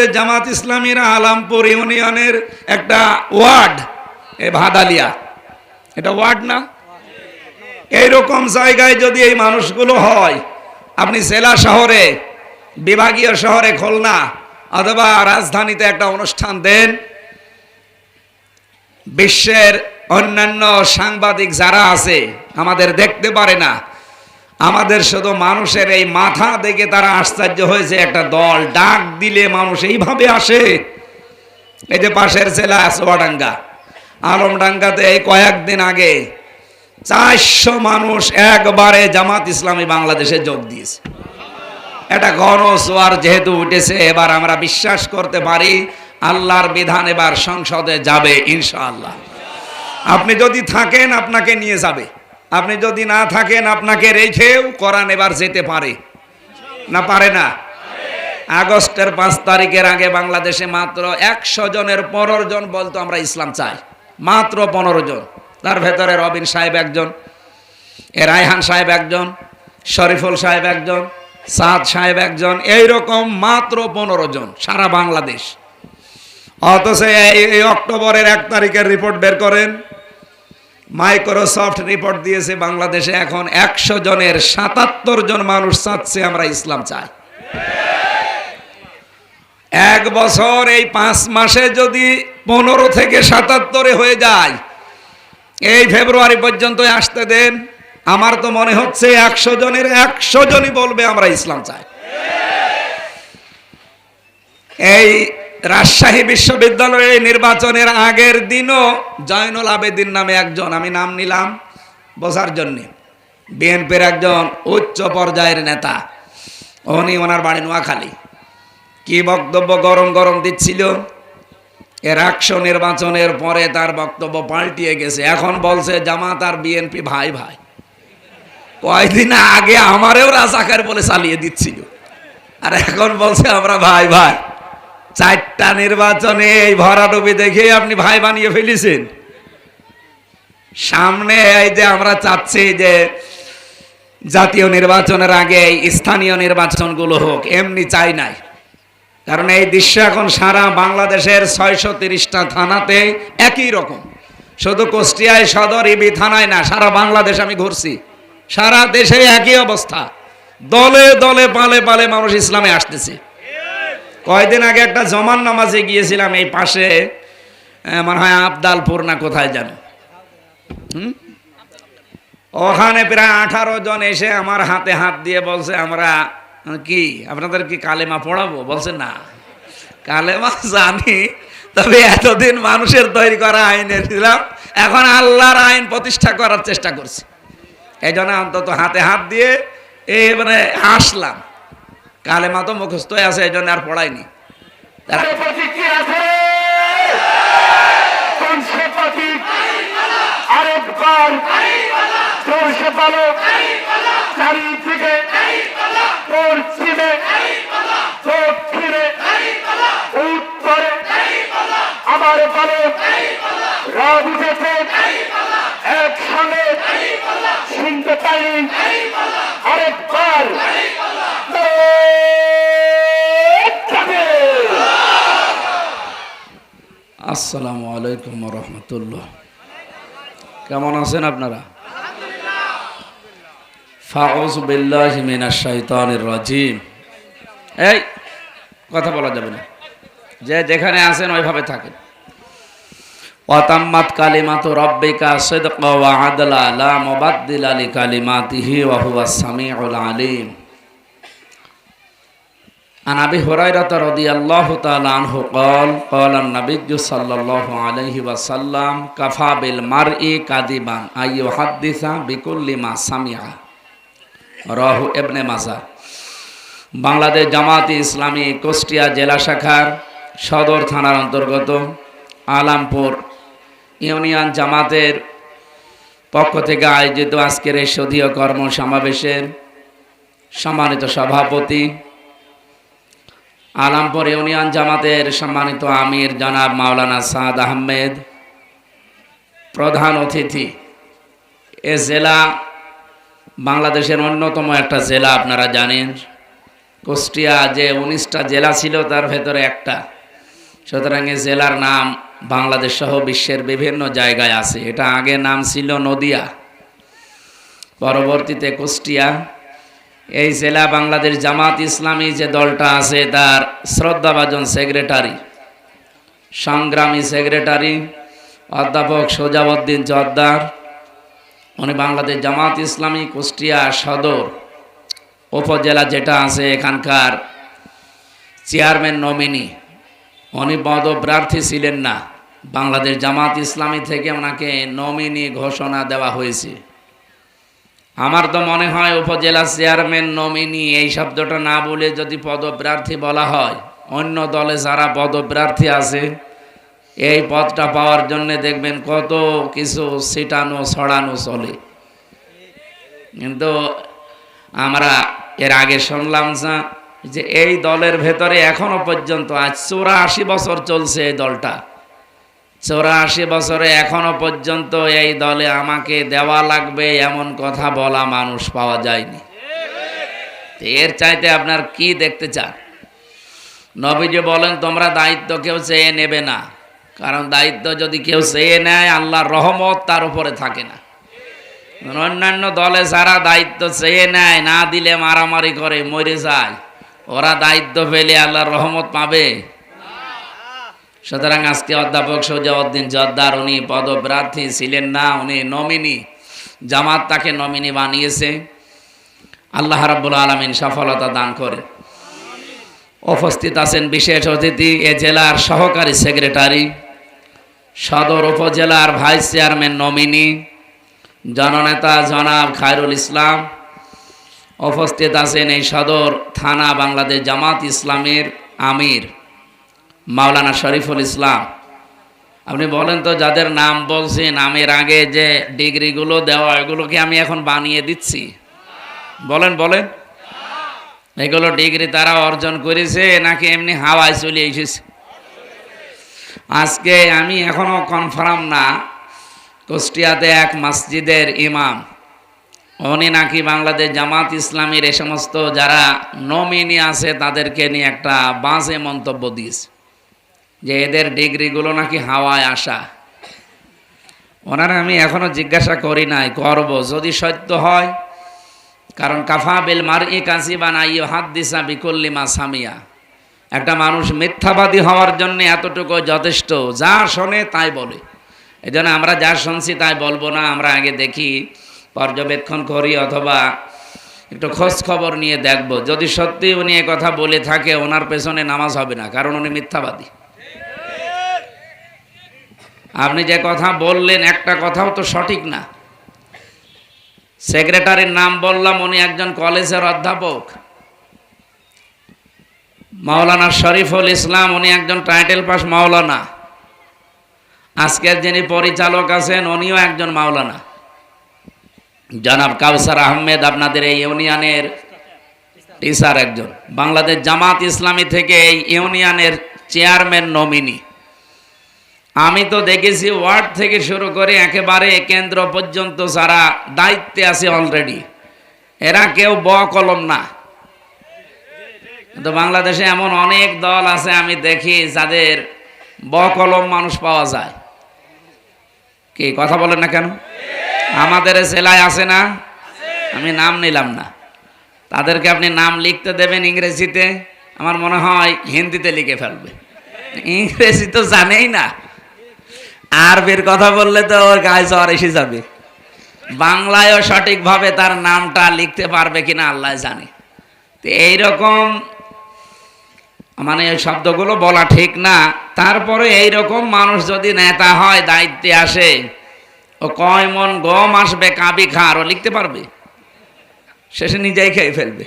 আমাদের জামাত ইসলামীর আলামপুর ইউনিয়নের একটা ওয়ার্ড, এ ভাদালিয়া। এটা ওয়ার্ড না? এইরকম জায়গায় যদি এই মানুষগুলো হয়, আপনি জেলা শহরে, বিভাগীয় শহরে খুলনা, অথবা রাজধানীতে একটা অনুষ্ঠান দেন, বিশ্বের অন্যান্য সাংবাদিক যারা আছে, আমাদের দেখতে পারে না আমাদের শুধু মানুষের এই মাথা দেখে তারা আশ্চর্য হয়েছে, একটা দল ডাক দিলে মানুষ এইভাবে আসে। এই যে পাশের ছেলে সোয়াডাঙ্গা আলমডাঙ্গাতে এই কয়েকদিন আগে চারশো মানুষ একবারে জামাত ইসলামী বাংলাদেশে যোগ দিয়েছে। এটা গণসোয়ার যেহেতু উঠেছে, এবার আমরা বিশ্বাস করতে পারি আল্লাহর বিধান এবার সংসদে যাবে ইনশাআল্লাহ। আপনি যদি থাকেন, আপনাকে নিয়ে যাবে। আপনি যদি না থাকেন, আপনাকে রেখেও কোরআন এবার যেতে পারে। না পারে না? আগস্টের পাঁচ তারিখের আগে বাংলাদেশে মাত্র একশো জনের পনেরো জন বলতো আমরা ইসলাম চাই। মাত্র পনেরো জন। তার ভেতরে রবিন সাহেব একজন, এ রায়হান সাহেব একজন, শরীফুল সাহেব একজন, সাদ সাহেব একজন, এইরকম মাত্র পনেরো জন সারা বাংলাদেশ। অথচ এই অক্টোবরের এক তারিখের রিপোর্ট বের করেন মাইক্রোসফট রিপোর্ট দিয়েছে, বাংলাদেশে এখন একশো জনের সাতাত্তর জন মানুষ চাচ্ছে আমরা ইসলাম চাই। এক বছর এই পাঁচ মাসে যদি পনেরো থেকে সাতাত্তরে হয়ে যায়, এই ফেব্রুয়ারি পর্যন্ত আসতে দেন। আমার তো মনে হচ্ছে একশো জনের একশো জনই বলবে আমরা ইসলাম চাই। এই রাজশাহী বিশ্ববিদ্যালয়ে নির্বাচনের আগের দিনও জয়নুল আবেদিন নামে একজন, আমি নাম নিলাম বোঝার জন্যে। বিএনপির একজন উচ্চ পর্যায়ের নেতা, উনি ওনার বাড়ি নোয়াখালী। কি বক্তব্য গরম গরম দিচ্ছিল? এর একশো নির্বাচনের পরে তার বক্তব্য পাল্টিয়ে গেছে। এখন বলছে, জামাত আর বিএনপি ভাই ভাই। কয়দিন আগে আমারেও রাজাকার বলে চালিয়ে দিচ্ছিল। আর এখন বলছে, আমরা ভাই ভাই। চারটা নির্বাচনে এই ভরাডুবি দেখে আপনি ভাই বানিয়ে ফেলেছেন। সামনে এই যে আমরা চাচ্ছি যে জাতীয় নির্বাচনের আগে স্থানীয় নির্বাচনগুলো হোক, এমনি চাই নাই। কারণ এই দৃশ্য এখন সারা বাংলাদেশের ছয়শো তিরিশটা থানাতে একই রকম। শুধু কুষ্টিয়ায়, সদর, ইবি থানায় না, সারা বাংলাদেশ আমি ঘুরছি। সারা দেশে একই অবস্থা। দলে দলে পালে পালে মানুষ ইসলামে আসতেছে। কয়দিন আগে একটা জমান নামাজে গিয়েছিলাম এই পাশে মনে হয় আবদালপুর না কোথায় যেন। হুম? ওখানে প্রায় আঠারো জন এসে আমার হাতে হাত দিয়ে বলছে, আমরা কি, আপনাদের কি কালেমা পড়াবো? বলছে, না। কালেমা জানি, তবে এতদিন মানুষের তৈরি করা আইন ছিলাম এখন আল্লাহর আইন প্রতিষ্ঠা করার চেষ্টা করছি। এই জন্য অন্তত হাতে হাত দিয়ে এই মানে আসলাম। কালেমা তো মুখস্থ আছে এই জন্য আর দক্ষিণে উত্তরে একসঙ্গে শুনতে পাই আরেকবার আসসালামু আলাইকুম রহমতুল্লাহ। কেমন আছেন আপনারা? এই, কথা বলা যাবে না। যে যেখানে আছেন ওইভাবে থাকেন। ওয়াতাম্মাত কালিমাতু রাব্বিকা সিদকা আদলা, লা মুবাদদিলা লিকালিমাতিহি ওয়া হুয়াস সামিউল আলিম। عن ابي هريره رضي الله تعالى عنه قال قال النبي صلى الله عليه وسلم كفى بالمرء كذبا ان يحدث بكل ما سمع রাহু ইবনে মাজা বাংলাদেশ জামাতে ইসলামী কুষ্টিয়া জেলা শাখার সদর থানার অন্তর্গত আলামপুর ইউনিয়ন জামাতের পক্ষ থেকে আয়োজিত আজকের এই সদীয় কর্ম সমাবেশের সম্মানিত সভাপতি আলামপুর ইউনিয়ন জামাতের সম্মানিত আমির জনাব মাওলানা সাদ আহমেদ, প্রধান অতিথি। এ জেলা বাংলাদেশের অন্যতম একটা জেলা, আপনারা জানেন। কুষ্টিয়া যে উনিশটা জেলা ছিল, তার ভেতরে একটা। সুতরাং এই জেলার নাম বাংলাদেশ সহ বিশ্বের বিভিন্ন জায়গায় আছে। এটা আগে নাম ছিল নদিয়া, পরবর্তীতে কুষ্টিয়া। এই জেলা বাংলাদেশ জামাত ইসলামী যে দলটা আছে তার শ্রদ্ধাভাজন সেক্রেটারি, সংগ্রামী সেক্রেটারি, অধ্যাপক সোজাউদ্দিন জর্দার উনি বাংলাদেশ জামাত ইসলামী কুষ্টিয়া সদর উপজেলা যেটা আছে এখানকার চেয়ারম্যান নমিনি। উনি পদপ্রার্থী ছিলেন না। বাংলাদেশ জামাত ইসলামী থেকে ওনাকে নমিনি ঘোষণা দেওয়া হয়েছে। আমার তো মনে হয় উপজেলা চেয়ারম্যান নমিনি, এই শব্দটা না বলে যদি পদপ্রার্থী বলা হয়, অন্য দলে যারা পদপ্রার্থী আছে, এই পদটা পাওয়ার জন্য দেখবেন কত কিছু ছিটানো, ছড়ানো চলে। কিন্তু আমরা এর আগে শুনলাম যা, যে এই দলের ভেতরে এখনও পর্যন্ত আজ চৌরাশি বছর চলছে এই দলটা। চৌরাশি বছরে এখনও পর্যন্ত এই দলে আমাকে দেওয়া লাগবে, এমন কথা বলা মানুষ পাওয়া যায়নি। এর চাইতে আপনার কি দেখতে চান? নবীজি বলেন, তোমরা দায়িত্ব কেউ চেয়ে নেবে না। কারণ দায়িত্ব যদি কেউ চেয়ে নেয়, আল্লাহর রহমত তার উপরে থাকে না। অন্যান্য দলে যারা দায়িত্ব চেয়ে নেয়, না দিলে মারামারি করে, মরে যায়। ওরা দায়িত্ব পেলে আল্লাহর রহমত পাবে। সুতরাং আজকে অধ্যাপক সৌজাউদ্দিন জর্দার উনি পদপ্রার্থী ছিলেন না, উনি নমিনি, জামাত তাকে নমিনি বানিয়েছে। আল্লাহ রাব্বুল আলমিন সফলতা দান করে উপস্থিত আছেন বিশেষ অতিথি, এ জেলার সহকারী সেক্রেটারি, সদর উপজেলার ভাইস চেয়ারম্যান নমিনি, জননেতা জনাব খায়রুল ইসলাম। উপস্থিত আছেন এই সদর থানা বাংলাদেশ জামাত ইসলামের আমির। মাওলানা শরীফুল ইসলাম। আপনি বলেন তো, যাদের নাম বলছি, নামের আগে যে ডিগ্রিগুলো দেওয়া এগুলো কি আমি এখন বানিয়ে দিচ্ছি। বলেন বলেন। এগুলো ডিগ্রি তারা অর্জন করেছে, নাকি এমনি হাওয়ায় চলে এসেছে? আজকে আমি এখনও কনফার্ম না, কুষ্টিয়াতে এক মসজিদের ইমাম, উনি নাকি বাংলাদেশ জামাত ইসলামীর এ সমস্ত যারা নমিনি আছে, তাদেরকে নিয়ে একটা বাজে মন্তব্য দিয়েছে। যে এদের ডিগ্রিগুলো নাকি হাওয়ায় আসা। ওনারা আমি এখনও জিজ্ঞাসা করি নাই, করব। যদি সত্য হয়, কারণ কাফা বিল মার ই কাশি বানাই হাত দিসা বিকল্লিমা সামিয়া। একটা মানুষ মিথ্যাবাদী হওয়ার জন্য এতটুকু যথেষ্ট, যা শোনে তাই বলে। এই আমরা যা শুনছি তাই বলব না, আমরা আগে দেখি, পর্যবেক্ষণ করি অথবা একটু খোঁজ খবর নিয়ে দেখব। যদি সত্যি উনি কথা বলে থাকে, ওনার পেছনে নামাজ হবে না, কারণ উনি মিথ্যাবাদী। আপনি যে কথা বললেন, একটা কথাও তো সঠিক না। সেক্রেটারির নাম বললাম, উনি একজন কলেজের অধ্যাপক। মাওলানা শরীফুল ইসলাম, উনি একজন টাইটেল পাস মাওলানা। আজকের যিনি পরিচালক আছেন, উনিও একজন মাওলানা। জনাব কাউসার আহমেদ, আপনাদের এই ইউনিয়নের টিচার একজন। বাংলাদেশ জামাত ইসলামী থেকে এই ইউনিয়নের চেয়ারম্যান নমিনি। আমি তো দেখেছি ওয়ার্ড থেকে শুরু করে একেবারে কেন্দ্র পর্যন্ত যারা দায়িত্বে আছে অলরেডি এরা কেউ ব কলম না। কিন্তু বাংলাদেশে এমন অনেক দল আছে, আমি দেখি যাদের ব কলম মানুষ পাওয়া যায়। কি, কথা বলেন না কেন? আমাদের জেলায় আছে না? আমি নাম নিলাম না। তাদেরকে আপনি নাম লিখতে দেবেন ইংরেজিতে, আমার মনে হয় হিন্দিতে লিখে ফেলবে। ইংরেজি তো জানেই না। আরবির কথা বললে তো ওর গায়ে জ্বর এসে যাবে। বাংলায়ও সঠিকভাবে তার নামটা লিখতে পারবে কিনা আল্লাহ জানে। তো এইরকম মানে ওই শব্দগুলো বলা ঠিক না। তারপরে এইরকম মানুষ যদি নেতা হয়, দায়িত্বে আসে, ও কয় মন গম আসবে কাবি খা আরও লিখতে পারবে? শেষে নিজেই খেয়ে ফেলবে।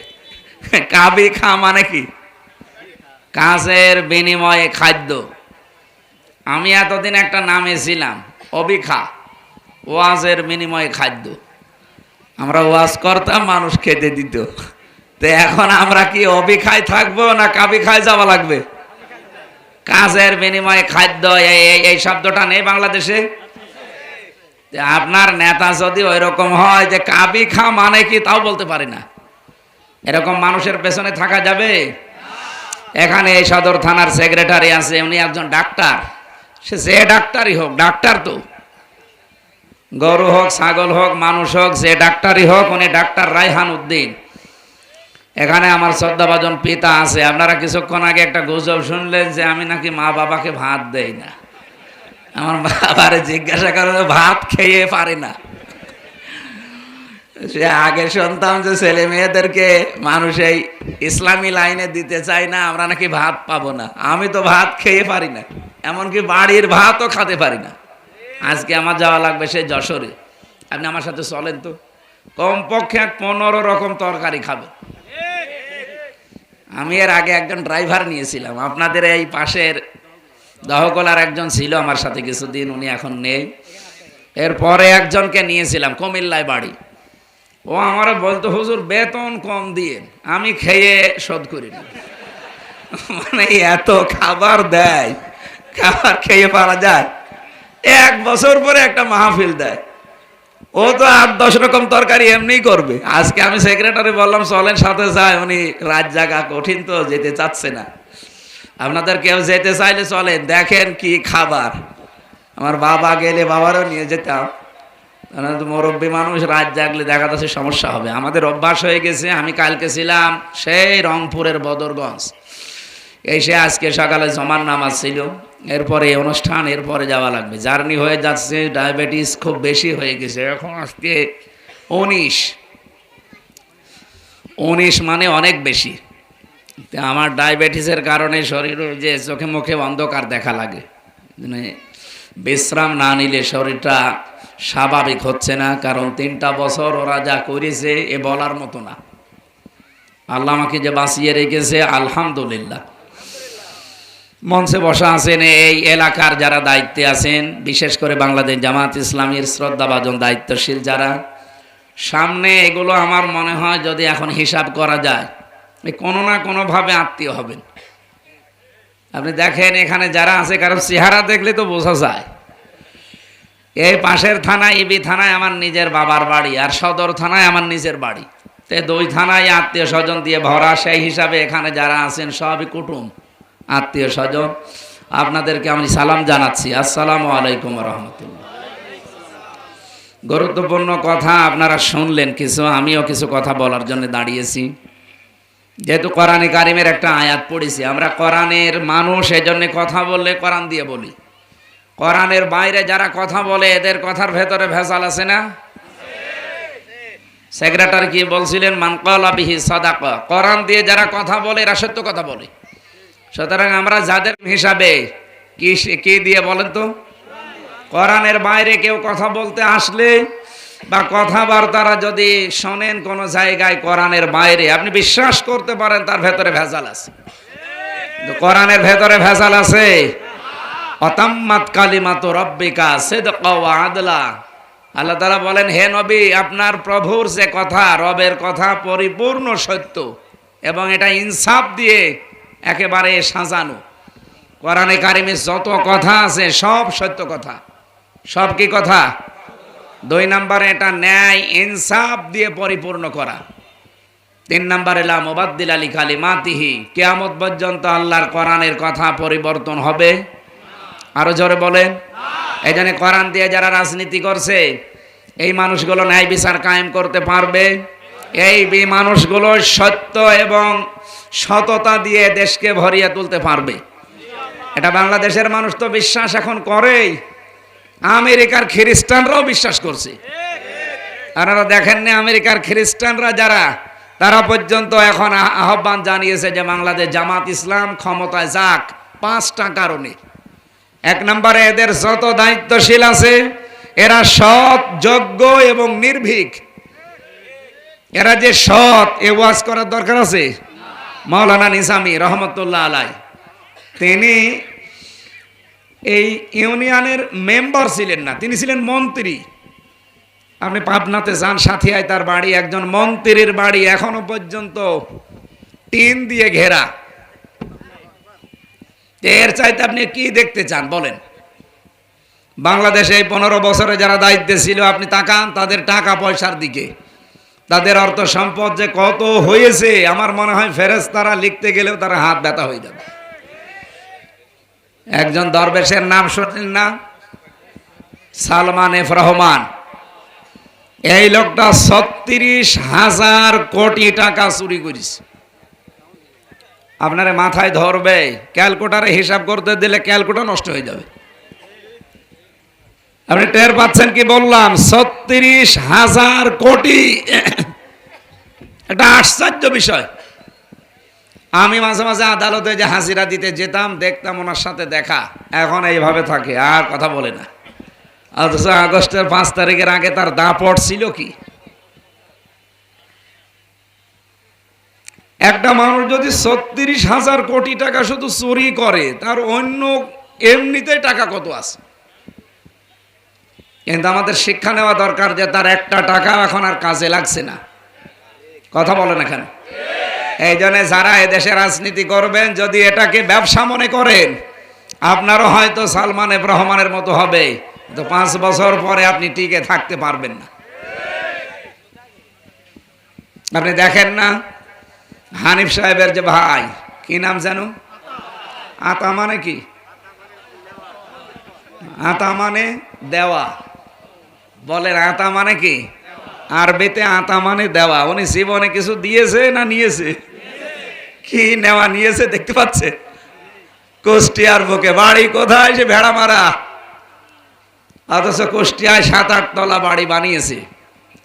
কাবি খা মানে কি? কাজের বিনিময়ে খাদ্য। আমি এতদিন একটা নামে ছিলাম অবিখা ওয়াজের বিনিময়ে খাদ্য। আমরা ওয়াজ করতাম, মানুষ খেতে দিত। তো এখন আমরা কি অবিখায় থাকব না কাবি খায় যাওয়া লাগবে? কাজের বিনিময়ে খাদ্য, এই শব্দটা নেই বাংলাদেশে? আপনার নেতা যদি ওই রকম হয় যে কাবি খা মানে কি, তাও বলতে পারি না। এরকম মানুষের পেছনে থাকা যাবে? এখানে এই সদর থানার সেক্রেটারি আছে, উনি একজন ডাক্তার। সে যে ডাক্তারই হোক, ডাক্তার তো। গরু হোক, ছাগল হোক, মানুষ হোক, যে ডাক্তারই হোক, উনি ডাক্তার রায়হান উদ্দিন। এখানে আমার শ্রদ্ধাভাজন পিতা আছে। আপনারা কিছুক্ষণ আগে একটা গুজব শুনলেন যে আমি নাকি মা বাবাকে ভাত দেই না। আমার বাবারে জিজ্ঞাসা করে ভাত খেয়ে পারি না। সে আগে শুনতাম যে ছেলে মেয়েদেরকে মানুষ এই ইসলামী লাইনে দিতে চায় না, আমরা নাকি ভাত পাবো না। আমি তো ভাত খেয়ে পারি না, এমনকি বাড়ির ভাতও খেতে পারি না। আজকে আমার যাওয়া লাগবে সেই যশোরে। আপনি আমার সাথে চলেন তো। কমপক্ষে এক পনেরো রকম তরকারি খাবে। আমি এর আগে একজন ড্রাইভার নিয়েছিলাম। আপনাদের এই পাশের দহকলার একজন ছিল আমার সাথে কিছুদিন, উনি এখন নেই। এরপরে একজনকে নিয়েছিলাম কুমিল্লায় বাড়ি। ও আমার বলতো, হুজুর, বেতন কম দিয়ে আমি খেয়ে শোধ করি না। মানে এত খাবার দেয়, খাবার খেয়ে পারা যায়। এক বছর পরে একটা মাহফিল দেয়। ও তো আট দশ রকম তরকারি এমনি করবে। আজকে আমি সেক্রেটারি বললাম, চলেন সাথে যায় উনি, রাত জাগা কঠিন তো, যেতে চাচ্ছে না। আপনাদের কেউ যেতে চাইলে চলেন, দেখেন কি খাবার। আমার বাবা গেলে বাবারও নিয়ে যেতাম। মুরব্বী মানুষ রাত জাগলে দেখা যাচ্ছে সমস্যা হবে। আমাদের অভ্যাস হয়ে গেছে, আমি কালকে ছিলাম সেই রংপুরের বদরগঞ্জ। এসে আজকে সকালে জমার নামাজ ছিল, এরপরে এই অনুষ্ঠান, এরপরে যাওয়া লাগবে। জার্নি হয়ে যাচ্ছে, ডায়াবেটিস খুব বেশি হয়ে গেছে। এখন আজকে উনিশ। উনিশ মানে অনেক বেশি। আমার ডায়াবেটিসের কারণে শরীরে যে চোখে মুখে অন্ধকার দেখা লাগে। মানে বিশ্রাম না নিলে শরীরটা স্বাভাবিক হচ্ছে না, কারণ তিনটা বছর ওরা যা করেছে এ বলার মতো না। আল্লাহ আমাকে যে বাঁচিয়ে রেখেছে, আলহামদুলিল্লাহ। মঞ্চে বসা আছেন এই এলাকার যারা দায়িত্বে আছেন, বিশেষ করে বাংলাদেশ জামাত ইসলামীর শ্রদ্ধাভাজন দায়িত্বশীল যারা। সামনে এগুলো আমার মনে হয় যদি এখন হিসাব করা যায় কোনো না কোনোভাবে আত্মীয় হবেন। আপনি দেখেন এখানে যারা আছে কারণ চেহারা দেখলে তো বোঝা যায়। এই পাশের থানায় ইবি থানায় আমার নিজের বাবার বাড়ি, আর সদর থানায় আমার নিজের বাড়ি। তে দুই থানায় আত্মীয় স্বজন দিয়ে ভরা, সেই হিসাবে এখানে যারা আছেন সবই কুটুম, আত্মীয় স্বজন। আপনাদেরকে আমি সালাম জানাচ্ছি। আসসালামু আলাইকুম রহমতুল্লাহ। গুরুত্বপূর্ণ কথা আপনারা শুনলেন কিছু, আমিও কিছু কথা বলার জন্য দাঁড়িয়েছি। যেহেতু কোরআনে কারিমের একটা আয়াত পড়েছি, আমরা কোরআনের মানুষ, এজন্য কথা বললে কোরআন দিয়ে বলি। কোরআনের বাইরে যারা কথা বলে, এদের কথার ভেতরে ভেজাল আছে না? সেক্রেটারি কি বলছিলেন? মানকালা বিহি সদাক। কোরআন দিয়ে যারা কথা বলে, এরা সত্য কথা বলে। সুতরাং আমরা যাদের হিসাবে কি কি দিয়ে বলেন তো? কোরআনের বাইরে কেউ কথা বলতে আসলে বা কথাবার্তারা যদি শোনেন কোনো জায়গায় কোরআনের বাইরে, আপনি বিশ্বাস করতে পারেন তার ভেতরে ভেজাল আছে। কোরআনের ভেতরে ভেজাল আছে? অতাম্মাত কালিমাত রব্বিকা সিদকা ওয়া আদলা। আল্লাহ তাআলা বলেন, হে নবী, আপনার প্রভুর যে কথা, রবের কথা পরিপূর্ণ সত্য এবং এটা ইনসাফ দিয়ে একেবারে সাজানো। কোরআনে কারিমে যত কথা আছে, সব সত্য কথা। সব কি কথা? দুই নম্বরে এটা ন্যায়, ইনসাফ দিয়ে পরিপূর্ণ করা। তিন নম্বরে, লা মুবাদ্দিল আলী খালি মাতিহি কেয়ামত পর্যন্ত আল্লাহর কোরআনের কথা পরিবর্তন হবে। আরও জোরে বলেন। এই জন্য কোরআন দিয়ে যারা রাজনীতি করছে, এই মানুষগুলো ন্যায় বিচার কায়েম করতে পারবে। এই মানুষগুলো সত্য এবং সততা দিয়ে দেশকে ভরিয়ে তুলতে পারবে। এটা বাংলাদেশের মানুষ তো বিশ্বাস এখন করেই, আমেরিকার খ্রিস্টানরাও বিশ্বাস করছে। আপনারা দেখেননি আমেরিকার খ্রিস্টানরা যারা, তারা পর্যন্ত এখন আহ্বান জানিয়েছে যে বাংলাদেশ জামাত ইসলাম ক্ষমতায় যাক, পাঁচটা কারণে। এক নম্বরে এদের যত দায়িত্বশীল আছে, এরা সৎ, যোগ্য এবং নির্ভীক। এরা যে সৎ, এ ওয়াজ করার দরকার আছে? মাওলানা নিজামি রহমতুল্লাহ আলাই। তিনি এই ইউনিয়নের মেম্বার ছিলেন না, তিনি ছিলেন মন্ত্রী। আপনি পাবনাতে যান, সাথিয়ায় তার বাড়ি, একজন মন্ত্রীর বাড়ি এখনও পর্যন্ত টিন দিয়ে ঘেরা। এর চাইতে আপনি কি দেখতে চান? বলেন। বাংলাদেশে এই পনেরো বছরে যারা দায়িত্বে ছিল, আপনি তাকান তাদের টাকা পয়সার দিকে। তাদের অর্থ সম্পদ যে কত হয়েছে, আমার মনে হয় ফেরেস তারা লিখতে গেলেও তারা হাত ব্যথা হয়ে যাবে। একজন দরবেশের নাম শুনলেন না? সালমান এফ রহমান। এই লোকটা ছত্রিশ হাজার কোটি টাকা চুরি করেছে। আপনার মাথায় ধরবে, ক্যালকুটারে হিসাব করতে দিলে ক্যালকুটার নষ্ট হয়ে যাবে। আপনি টের পাচ্ছেন কি বললাম? ছত্রিশ হাজার কোটি। এটা আশ্চর্য বিষয়। আমি মাঝে মাঝে আদালতে যে হাজিরা দিতে যেতাম, দেখতাম ওনার সাথে দেখা। এখন এইভাবে থাকে, আর কথা বলে না। অথচ আগস্টের পাঁচ তারিখের আগে তার দাপট ছিল কি? একটা মানুষ যদি ছত্রিশ হাজার কোটি টাকা শুধু চুরি করে, তার অন্য এমনিতেই টাকা কত আছে? কিন্তু আমাদের শিক্ষা নেওয়া দরকার যে তার একটা টাকা এখন আর কাজে লাগছে না। কথা বলেন এখানে। এই জন্য যারা এদেশে রাজনীতি করবেন, যদি এটাকে ব্যবসা মনে করেন, আপনারও হয়তো সালমান রহমানের মতো হবে। তো পাঁচ বছর পরে আপনি টিকে থাকতে পারবেন না। আপনি দেখেন না হানিফ সাহেবের যে ভাই, কি নাম জানো? আতা মানে কি? আতা মানে দেওয়া। বলেন আতা মানে কি? আরবিতে আতা মানে দেওয়া। উনি জীবনে কিছু দিয়েছে না নিয়েছে? কি নেওয়া নিয়েছে দেখতে পাচ্ছে? কুষ্টিয়ার বুকে। বাড়ি কোথায় সে ভেড়া মারা? অথচ কুষ্টিয়ায় সাত আট তলা বাড়ি বানিয়েছে।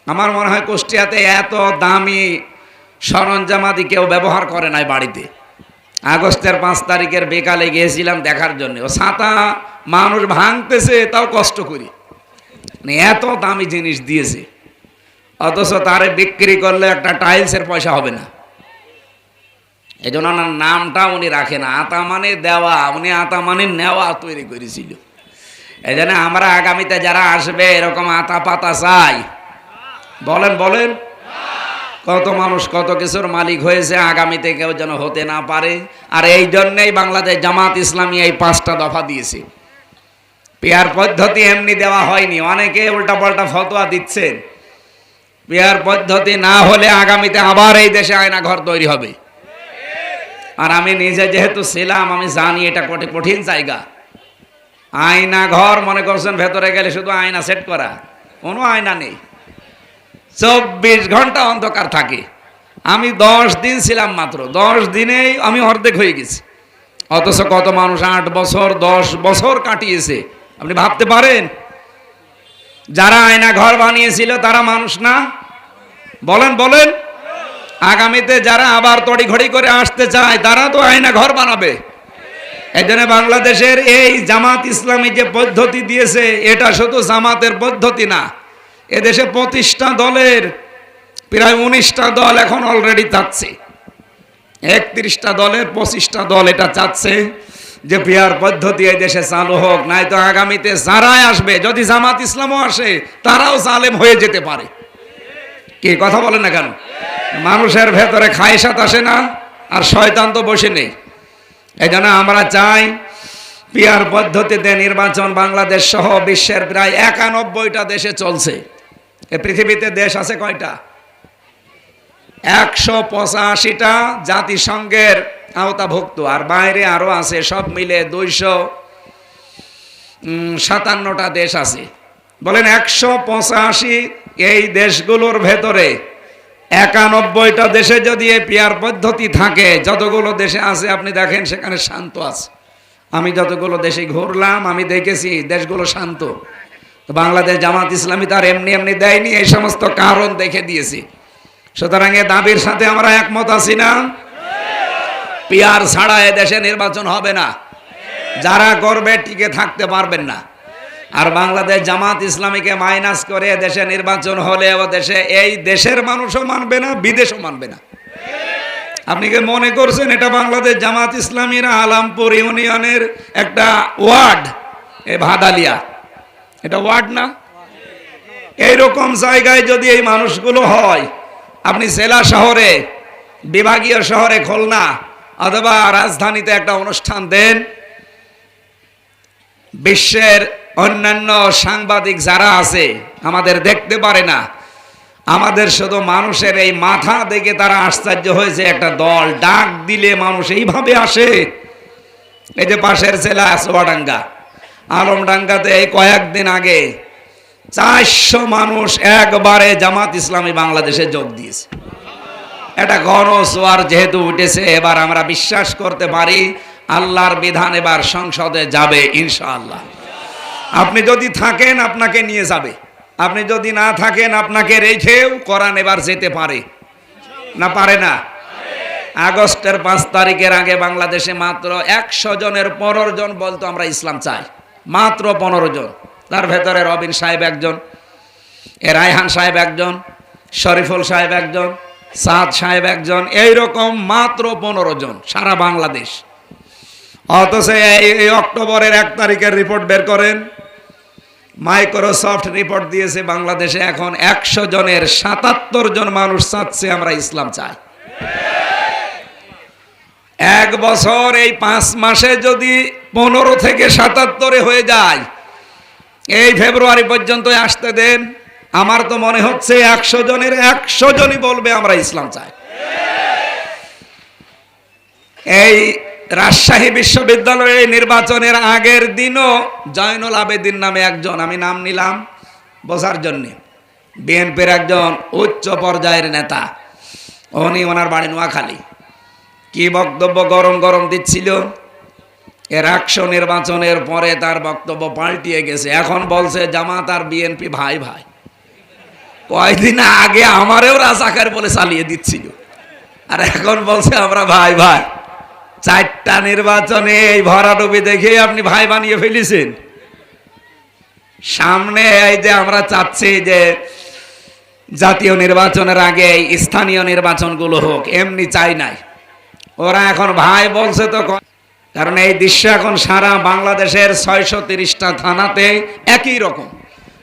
আমার মনে হয় কুষ্টিয়াতে এত দামি সরঞ্জামাদি কেউ ব্যবহার করে নাই বাড়িতে। আগস্টের পাঁচ তারিখের বেকালে গিয়েছিলাম দেখার জন্য। ও ছাতা মানুষ ভাঙতেছে, তাও কষ্ট করি। মানে এত দামি জিনিস দিয়েছে। অথচ তারে বিক্রি করলে একটা টাইলসের পয়সা হবে না। এই জন্য ওনার নামটা উনি রাখেন আতা মানে দেওয়া, উনি আতা মানে নেওয়া তৈরি করেছিল। এই জন্য আমরা আগামীতে যারা আসবে, এরকম আতা পাতা চাই। বলেন বলেন। কত মানুষ কত কিছুর মালিক হয়েছে, আগামীতে কেউ যেন হতে না পারে। আর এই জন্যেই বাংলাদেশ জামাত ইসলামী এই পাঁচটা দফা দিয়েছে। পেয়ার পদ্ধতি এমনি দেওয়া হয়নি, অনেকে উল্টাপাল্টা ফতোয়া দিচ্ছেন পেয়ার পদ্ধতি না হলে আগামীতে আবার এই দেশে আয়না ঘর তৈরি হবে। আর আমি নিজে যেহেতু ছিলাম, আমি জানি এটা কঠি, কঠিন জায়গা। আয়না ঘর মনে করছেন ভেতরে গেলে শুধু আয়না সেট করা, কোনো আয়না নেই। চব্বিশ ঘণ্টা অন্ধকার থাকে। আমি দশ দিন ছিলাম মাত্র। দশ দিনেই আমি অর্ধেক হয়ে গেছি। অথচ কত মানুষ আট বছর, দশ বছর কাটিয়েছে। আপনি ভাবতে পারেন? যারা আয়না ঘর বানিয়েছিল, তারা মানুষ না? বলেন বলেন। আগামীতে যারা আবার তড়িঘড়ি করে আসতে চায়, তারা তো আয়না ঘর বানাবে। এই জন্য বাংলাদেশের এই জামাত ইসলামী যে পদ্ধতি দিয়েছে, এটা শুধু জামাতের পদ্ধতি না এদেশে পঁচিশটা দলের প্রায় উনিশটা দল এখন অলরেডি চাচ্ছে। একত্রিশটা দলের পঁচিশটা দল এটা চাচ্ছে যে বিহার পদ্ধতি এই দেশে চালু হোক নাই তো আগামীতে যারাই আসবে, যদি জামাত ইসলামও আসে, তারাও জালেম হয়ে যেতে পারে। কি কথা বলে না কেন? মানুষের ভেতরে খায়সাত আসে না, আর শয়তান তো বসে নেই। এই জন্য আমরা চাই পিয়ার পদ্ধতিতে নির্বাচন বাংলাদেশ সহ বিশ্বের প্রায় একানব্বইটা দেশে চলছে। পৃথিবীতে দেশ আছে কয়টা? একশো পঁচাশিটা জাতিসংঘের আওতাভুক্ত, আর বাইরে আরও আছে, সব মিলে দুইশো সাতান্নটা দেশ আছে। বলেন একশো পঁচাশি এই দেশগুলোর ভেতরে একানব্বইটা দেশে যদি এই পেয়ার পদ্ধতি থাকে, যতগুলো দেশে আছে, আপনি দেখেন সেখানে শান্ত আছে। আমি যতগুলো দেশে ঘুরলাম, আমি দেখেছি দেশগুলো শান্ত। বাংলাদেশ জামাত ইসলামী তার এমনি এমনি দেয়নি, এই সমস্ত কারণ দেখে দিয়েছি। সুতরাং এ দাবির সাথে আমরা একমত আছি না? পিয়ার ছাড়া এ দেশে নির্বাচন হবে না। যারা করবে টিকে থাকতে পারবেন না। আর বাংলাদেশ জামাত ইসলামীকে মাইনাস করে দেশে নির্বাচন হলে ও দেশে এই দেশের মানুষও মানবে না, বিদেশও মানবে না। আপনি কি মনে করছেন এটা বাংলাদেশ জামাত ইসলামীর আলামপুর ইউনিয়নের একটা ওয়ার্ড, এ ভাদালিয়া? এটা ওয়ার্ড না? এইরকম জায়গায় যদি এই মানুষগুলো হয়, আপনি জেলা শহরে, বিভাগীয় শহরে, খুলনা, অথবা রাজধানীতে একটা অনুষ্ঠান দেন, বিশ্বের অন্যান্য সাংবাদিক যারা আছে, আমাদের দেখতে পারে না। আমাদের শুধু মানুষের এই মাথা দেখে তারা আশ্চর্য হয়েছে একটা দল ডাক দিলে মানুষ এইভাবে আসে। এই যে পাশের ছেলে সোয়াডাঙ্গা আলমডাঙ্গাতে এই কয়েকদিন আগে চারশো মানুষ একবারে জামাত ইসলামী বাংলাদেশে যোগ দিয়েছে। এটা ঘন সোয়ার যেহেতু উঠেছে, এবার আমরা বিশ্বাস করতে পারি আল্লাহর বিধান এবার সংসদে যাবে ইনশাআল্লাহ। আপনি যদি থাকেন, আপনাকে নিয়ে যাবে। আপনি যদি না থাকেন, আপনাকে রেখেও কোরআন এবার যেতে পারে। না পারে না? আগস্টের পাঁচ তারিখের আগে বাংলাদেশে মাত্র একশো জনের পনেরো জন বলতো আমরা ইসলাম চাই। মাত্র পনেরো জন। তার ভেতরে রবিন সাহেব একজন, এ রায়হান সাহেব একজন, শরীফুল সাহেব একজন, সাদ সাহেব একজন, এইরকম মাত্র পনেরো জন সারা বাংলাদেশ। অথচ এই অক্টোবরের এক তারিখের রিপোর্ট বের করেন, মাইক্রোসফট রিপোর্ট দিয়েছে বাংলাদেশে এখন একশো জনের সাতাত্তর জন মানুষ চাচ্ছে আমরা ইসলাম চাই। এক বছর এই পাঁচ মাসে যদি পনেরো থেকে সাতাত্তরে হয়ে যায়। এই ফেব্রুয়ারি পর্যন্ত আসতে দেন। আমার তো মনে হচ্ছে একশো জনের একশো জনই বলবে আমরা ইসলাম চাই। এই রাজশাহী বিশ্ববিদ্যালয়ে নির্বাচনের আগের দিনও জয়নুল আবেদিন নামে একজন, আমি নাম নিলাম বোঝার জন্যে। বিএনপির একজন উচ্চ পর্যায়ের নেতা, উনি ওনার বাড়ি নোয়াখালী। কি বক্তব্য গরম গরম দিচ্ছিল? এর একশো নির্বাচনের পরে তার বক্তব্য পাল্টিয়ে গেছে। এখন বলছে, জামাত আর বিএনপি ভাই ভাই। কয়দিন আগে আমারেও রাজাকার বলে চালিয়ে দিচ্ছিল। আর এখন বলছে, আমরা ভাই ভাই। চারটা নির্বাচনে এই ভরাডুবি দেখে আপনি ভাই বানিয়ে ফেলেছেন। সামনে এই যে আমরা চাচ্ছি যে জাতীয় নির্বাচনের আগে স্থানীয় নির্বাচনগুলো হোক, এমনি চাই নাই। ওরা এখন ভাই বলছে তো কারণ এই দৃশ্য এখন সারা বাংলাদেশের ছয়শো তিরিশটা থানাতে একই রকম।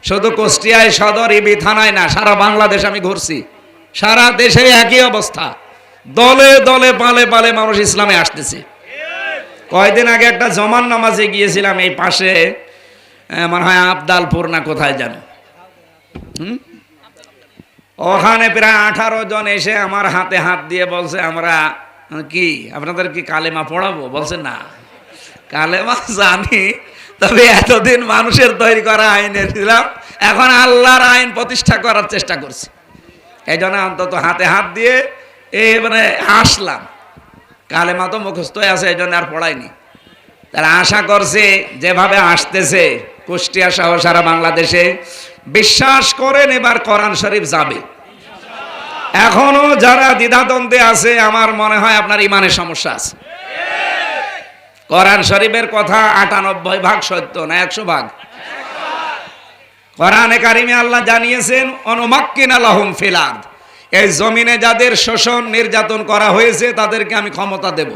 শুধু কুষ্টিয়ায়, সদর, ইবি থানায় না, সারা বাংলাদেশ আমি ঘুরছি। সারা দেশে একই অবস্থা। দলে দলে, পালে পালে মানুষ ইসলামে আসতেছে। কয়দিন আগে একটা জমান নামাজে গিয়েছিলাম এই পাশে মনে হয় আবদালপুর না কোথায় যেন হুম? ওখানে প্রায় আঠারো জন এসে আমার হাতে হাত দিয়ে বলছে, আমরা কি আপনাদের কি কালেমা পড়াবো? বলছে না। কালেমা জানি, তবে এতদিন মানুষের তৈরি করা আইন ছিলাম এখন আল্লাহর আইন প্রতিষ্ঠা করার চেষ্টা করছি। এই জন্য অন্তত হাতে হাত দিয়ে এ মানে আসলাম কালেমা তো মুখস্থ আছে, এই জন্য আর পড়াইনি। তারা আশা করছে, যেভাবে আসতেছে, কুষ্টিয়া সহ সারা বাংলাদেশে, বিশ্বাস করেন এবার কোরআন শরীফ যাবে। এখনও যারা দ্বিধাদ্বন্দ্বে আছে, আমার মনে হয় আপনার ইমানের সমস্যা আছে। কোরআন শরীফের কথা আটানব্বই ভাগ সত্য না একশো ভাগ? কোরআনে কারিমে আল্লাহ জানিয়েছেন, অনুমাক্কিন আলহম ফিলাদ এই জমিনে যাদের শোষণ নির্যাতন করা হয়েছে, তাদেরকে আমি ক্ষমতা দেব।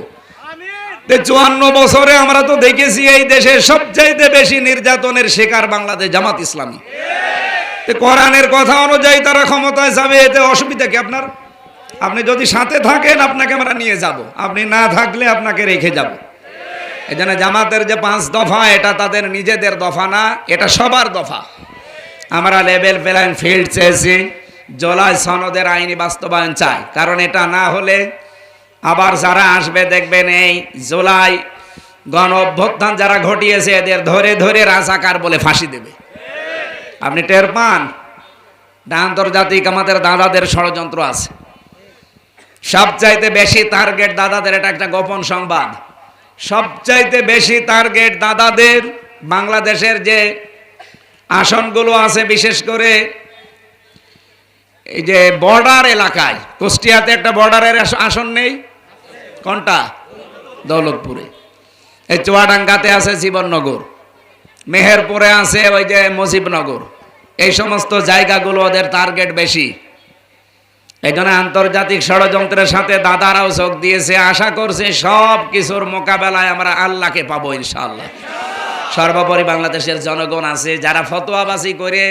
চুয়ান্ন বছরে আমরা তো দেখেছি, এই দেশে সবচাইতে বেশি নির্যাতনের শিকার বাংলাদেশ জামাত ইসলামী। কোরআনের কথা অনুযায়ী তারা ক্ষমতায় যাবে, এতে অসুবিধা কি আপনার? আপনি যদি সাথে থাকেন, আপনাকে আমরা নিয়ে যাব। আপনি না থাকলে আপনাকে রেখে যাব। এই জন্য জামাতের যে পাঁচ দফা, এটা তাদের নিজেদের দফা না, এটা সবার দফা। আমরা লেভেল, প্ল্যান, ফিল্ড চেয়েছি, জোলাই সনদের আইনি বাস্তবায়ন চাই। কারণ এটা না হলে আবার যারা আসবে, দেখবেন এই জুলাই গণ অভ্যুত্থান যারা ঘটিয়েছে, এদের ধরে ধরে রাজাকার বলে ফাঁসি দেবে। আপনি টের পান? আন্তর্জাতিক আমাদের দাদাদের ষড়যন্ত্র আছে। সবচাইতে বেশি টার্গেট দাদাদের এটা একটা গোপন সংবাদ। সবচাইতে বেশি টার্গেট দাদাদের বাংলাদেশের যে আসনগুলো আছে, বিশেষ করে এই যে বর্ডার এলাকায়, কুষ্টিয়াতে একটা বর্ডারের আসন নেই? কোনটা? দৌলতপুরে। এই চুয়াডাঙ্গাতে আছে জীবননগর। মেহেরপুরে আছে ওই যে মুজিবনগর। এই সমস্ত জায়গাগুলো ওদের টার্গেট বেশি। এই জন্য আন্তর্জাতিক ষড়যন্ত্রের সাথে দাদারাও যোগ দিয়েছে। আশা করছে সব কিছুর মোকাবেলায় আমরা আল্লাহকে পাবো ইনশাআল্লাহ। সর্বোপরি বাংলাদেশের জনগণ আছে, যারা ফতোয়াবাজি করে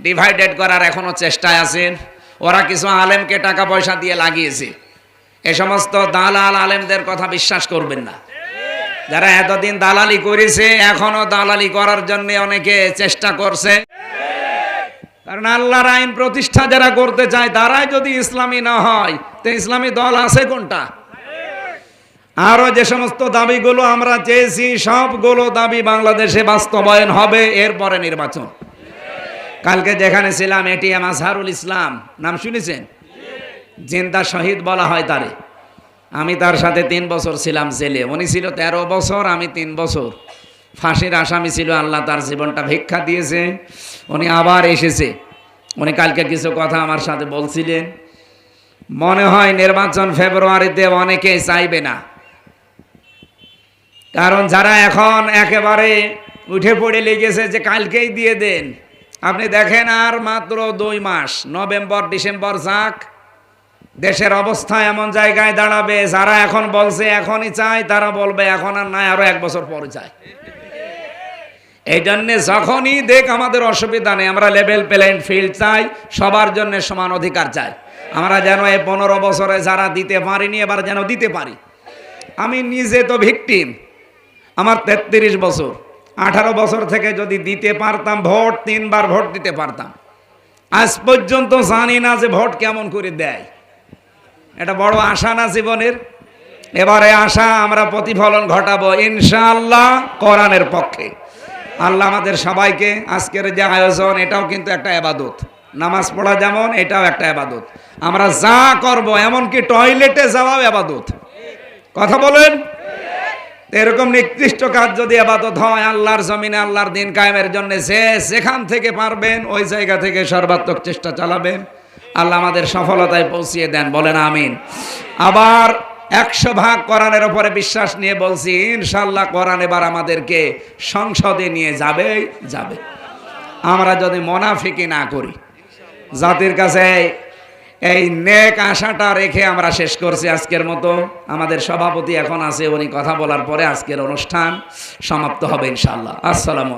ডিভাইডেড করার এখনও চেষ্টায় আছেন ওরা কিছু আলেমকে টাকা পয়সা দিয়ে লাগিয়েছে। এ সমস্ত দালাল আলেমদের কথা বিশ্বাস করবেন না। যারা এতদিন দালালি করেছে, এখনও দালালি করার জন্য অনেকে চেষ্টা করছে। কারণ আল্লাহর আইন প্রতিষ্ঠা যারা করতে চায়, তারাই যদি ইসলামী না হয়, তো ইসলামী দল আছে কোনটা? আরও যে সমস্ত দাবিগুলো আমরা চেয়েছি, সবগুলো দাবি বাংলাদেশে বাস্তবায়ন হবে, এরপরে নির্বাচন। কালকে যেখানে ছিলাম, এটিএম আজহারুল ইসলাম, নাম শুনেছেন? জিন্দা শহীদ বলা হয় তারে। আমি তার সাথে তিন বছর ছিলাম জেলে। উনি ছিল তেরো বছর, আমি তিন বছর। ফাঁসির আসামি ছিল, আল্লাহ তার জীবনটা ভিক্ষা দিয়েছে। উনি আবার এসেছে। উনি কালকে কিছু কথা আমার সাথে বলছিলেন। মনে হয় নির্বাচন ফেব্রুয়ারিতে অনেকেই চাইবে না। কারণ যারা এখন একেবারে উঠে পড়ে লেগেছে যে কালকেই দিয়ে দেন। আপনি দেখেন আর মাত্র দুই মাস, নভেম্বর, ডিসেম্বর যাক দেশের অবস্থা এমন জায়গায় দাঁড়াবে, যারা এখন বলছে এখনই চাই তারা বলবে এখন আর নাই, আরও এক বছর পরে চাই এই জন্যে যখনই দেখ আমাদের অসুবিধা নেই, আমরা লেভেল প্লেন ফিল্ড চাই, সবার জন্য সমান অধিকার চাই। আমরা যেন এই পনেরো বছরে যারা দিতে পারিনি, এবার যেন দিতে পারি। আমি নিজে তো ভিকটিম আমার তেত্রিশ বছর। আঠারো বছর থেকে যদি দিতে পারতাম, ভোট তিনবার ভোট দিতে পারতাম। আজ পর্যন্ত জানি না যে ভোট কেমন করে দেয়। এটা বড় আশা না জীবনের? এবারে আশা আমরা প্রতিফলন ঘটাবো ইনশাআল্লাহ কোরআনের পক্ষে। আল্লাহ আমাদের সবাইকে আজকের যে আয়োজন, এটাও কিন্তু একটা আবাদত। নামাজ পড়া যেমন, এটাও একটা আবাদত। আমরা যা করব, এমনকি টয়লেটে যাওয়াও আবাদত। কথা বলেন? এরকম নিকৃষ্ট কাজ যদি আবাদত হয়, আল্লাহর জমিনে আল্লাহর দিন কায়েমের জন্য যে যেখান থেকে পারবেন, ওই জায়গা থেকে সর্বাত্মক চেষ্টা চালাবেন। আল্লাহ আমাদের সফলতায় পৌঁছিয়ে দেন, বলেন আমিন। আবার একশো ভাগ কোরআনের ওপরে বিশ্বাস নিয়ে বলছি ইনশাল্লাহ কোরআন এবার আমাদেরকে সংসদে নিয়ে যাবে যাবে। আমরা যদি মোনাফিকি না করি, জাতির কাছে এই নেক আশাটা রেখে আমরা শেষ করছি আজকের মতো। আমাদের সভাপতি এখন আছে, উনি কথা বলার পরে আজকের অনুষ্ঠান সমাপ্ত হবে ইনশাল্লাহ আসসালামু।